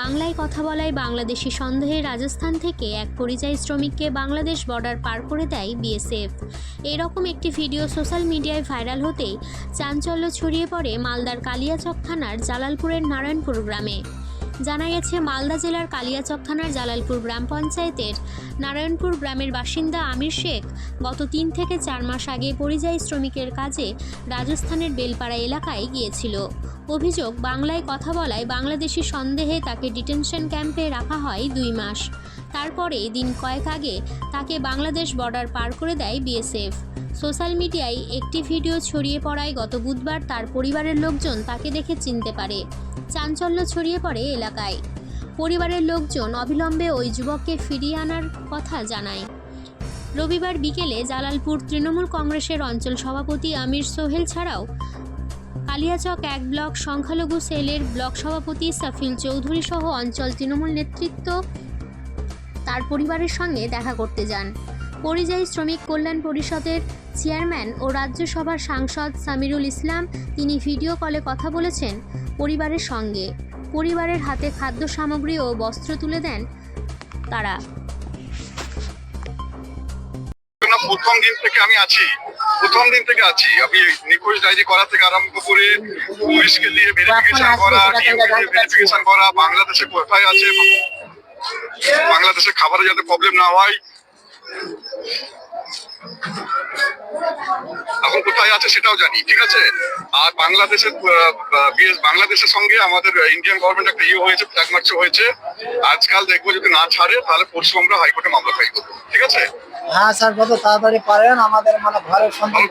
বাংলায় কথা বলায় বাংলাদেশি সন্দেহে রাজস্থান থেকে এক পরিযায়ী শ্রমিককে বাংলাদেশ বর্ডার পার করে দেয় বিএসএফ। এরকম একটি ভিডিও সোশ্যাল মিডিয়ায় ভাইরাল হতেই চাঞ্চল্য ছড়িয়ে পড়ে মালদার কালিয়াচক থানার জালালপুরের নারায়ণপুর গ্রামে। জানা গেছে মালদা জেলার কালিয়াচক থানার জালালপুর গ্রাম পঞ্চায়েতের নারায়ণপুর গ্রামের বাসিন্দা আমির শেখ গত তিন থেকে চার মাস আগে পরিযায়ী শ্রমিকের কাজে রাজস্থানের বেলপাড়া এলাকায় গিয়েছিল। অভিযোগ, বাংলায় কথা বলায় বাংলাদেশি সন্দেহে তাকে ডিটেনশন ক্যাম্পে রাখা হয় দুই মাস। তারপরে দিন কয়েক আগে তাকে বাংলাদেশ বর্ডার পার করে দেয় বিএসএফ। সোশ্যাল মিডিয়ায় একটি ভিডিও ছড়িয়ে পড়ায় গত বুধবার তার পরিবারের লোকজন তাকে দেখে চিনতে পারে। চাঞ্চল্য ছড়িয়ে পড়ে এলাকায়। পরিবারের লোকজন অবিলম্বে ওই যুবককে ফিরিয়ে আনার কথা জানায়। রবিবার বিকেলে জালালপুর তৃণমূল কংগ্রেসের অঞ্চল সভাপতি আমির সোহেল ছাড়াও কালিয়াচক এক ব্লক সংখ্যালঘু সেলের ব্লক সভাপতি সাফিল চৌধুরী সহ অঞ্চল তৃণমূল নেতৃত্ব তার পরিবারের সঙ্গে দেখা করতে যান। পরিযায়ী শ্রমিক কল্যাণ পরিষদের চেয়ারম্যান ও রাজ্যসভার সাংসদ সামিরুল ইসলাম তিনি ভিডিও কলে কথা বলেছেন পরিবারের সঙ্গে। পরিবারের হাতে খাদ্য সামগ্রী ও বস্ত্র তুলে দেন তারা। প্রথম দিন থেকে আমি আছি। প্রথম দিন থেকে আছি। আমি নিখোঁজ ডায়েরি করা থেকে আরম্ভ করে পুলিশকে দিয়ে ভেরিফিকেশন করা ভেরিফিকেশন করা বাংলাদেশে কোথায় আছে বাংলাদেশে খাবারে যাতে প্রবলেম না হয়। এখন কোথায় আছে সেটাও জানি ঠিক আছে? আর বাংলাদেশের বাংলাদেশের সঙ্গে আমাদের ইন্ডিয়ান গভর্নমেন্ট একটা ইয়ে হয়েছে ফ্ল্যাগ মার্চ হয়েছে। আজকাল দেখব যদি না ছাড়ে তাহলে পরশু আমরা হাইকোর্টে মামলা ফাইল করব ঠিক আছে? হ্যাঁ স্যার যত তাড়াতাড়ি পারেন আমাদের মানে ঘরের সন্তান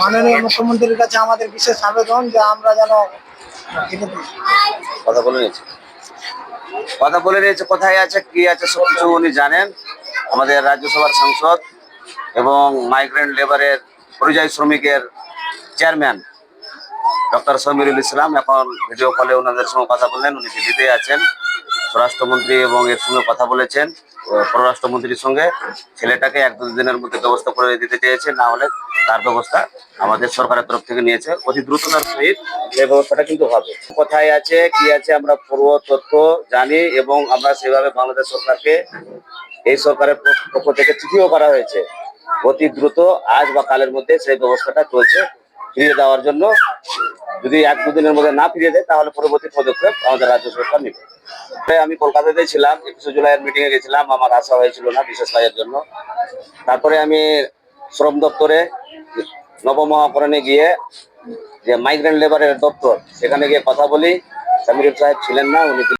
মাননীয় মুখ্যমন্ত্রীর কাছে আমাদের বিশেষ আবেদন যে আমরা যেন কথা বলে নিয়েছে কথা বলে নিয়েছে, কোথায় আছে, কি আছে সব কিছু উনি জানেন। আমাদের রাজ্যসভার সাংসদ এবং মাইগ্রেন্ট লেবারের পরিযায়ী শ্রমিকের চেয়ারম্যান ডক্টর সমীরুল ইসলাম। এখন ভিডিও কলে ওনাদের সঙ্গে কথা বললেন, উনি দিল্লিতে আছেন। স্বরাষ্ট্রমন্ত্রী এবং এর সঙ্গে কথা বলেছেন। পররাষ্ট্রমন্ত্রীর সঙ্গে ছেলেটাকে এক দু দিনের মধ্যে ব্যবস্থা করে দিতে চেয়েছে, না হলে তার ব্যবস্থা আমাদের সরকারের তরফ থেকে নিয়েছে। অতি দ্রুততার সহিত এই ব্যবস্থাটা কিন্তু হবে। কোথায় আছে, কি আছে আমরা পুরো তথ্য জানি এবং আমরা সেভাবে বাংলাদেশ সরকারকে, এই সরকারের পক্ষ- থেকে চিঠিও করা হয়েছে। অতি দ্রুত আজ বা কালের মধ্যে সেই ব্যবস্থাটা চলছে ফিরিয়ে দেওয়ার জন্য। যদি এক দুদিনের মধ্যে না ফিরিয়ে দেয়, তাহলে পরবর্তী পদক্ষেপ আমাদের রাজ্য সরকার নেবে। আমি কলকাতাতে ছিলাম, একুশে জুলাইয়ের মিটিং এ গেছিলাম, আমার আসা হয়েছিল না বিশেষ কাজের জন্য। তারপরে আমি শ্রম দপ্তরে, নবমহাকরণে গিয়ে যে মাইগ্রেন্ট লেবারের দপ্তর, সেখানে গিয়ে কথা বলি। সামিরুল সাহেব ছিলেন না, উনি